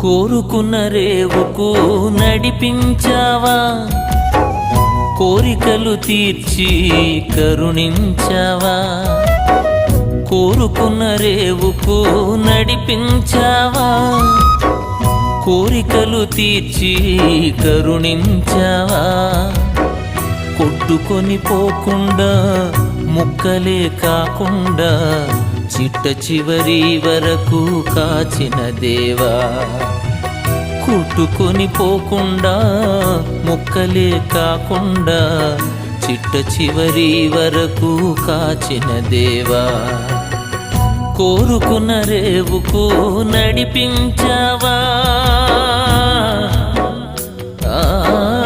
కోరుకున్న రేవుకు నడిపించావా? కోరికలు తీర్చి కరుణించావా? కోరుకున్న రేవుకు నడిపించావా? కోరికలు తీర్చి కరుణించావా? కొట్టుకొని పోకుండా ముక్కలే కాకుండా చిట్ట చివరి వరకు కాచిన దేవా. కుట్టుకొని పోకుండా ముక్కలే కాకుండా చిట్ట చివరి వరకు కాచిన దేవా. కోరుకున్న రేవుకు నడిపించావా?